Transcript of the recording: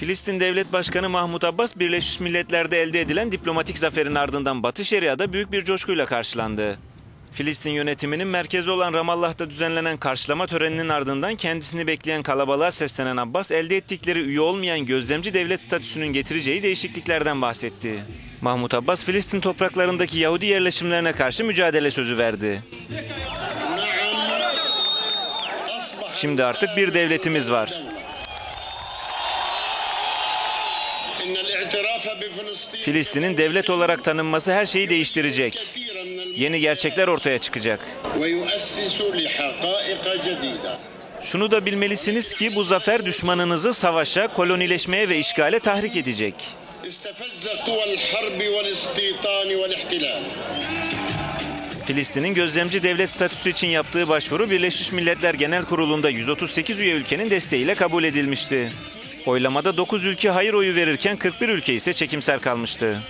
Filistin Devlet Başkanı Mahmut Abbas, Birleşmiş Milletler'de elde edilen diplomatik zaferin ardından Batı Şeria'da büyük bir coşkuyla karşılandı. Filistin yönetiminin merkezi olan Ramallah'ta düzenlenen karşılama töreninin ardından kendisini bekleyen kalabalığa seslenen Abbas, elde ettikleri üye olmayan gözlemci devlet statüsünün getireceği değişikliklerden bahsetti. Mahmut Abbas, Filistin topraklarındaki Yahudi yerleşimlerine karşı mücadele sözü verdi. Şimdi artık bir devletimiz var. Filistin'in devlet olarak tanınması her şeyi değiştirecek. Yeni gerçekler ortaya çıkacak. Şunu da bilmelisiniz ki bu zafer düşmanınızı savaşa, kolonileşmeye ve işgale tahrik edecek. Filistin'in gözlemci devlet statüsü için yaptığı başvuru Birleşmiş Milletler Genel Kurulu'nda 138 üye ülkenin desteğiyle kabul edilmişti. Oylamada 9 ülke hayır oyu verirken 41 ülke ise çekimser kalmıştı.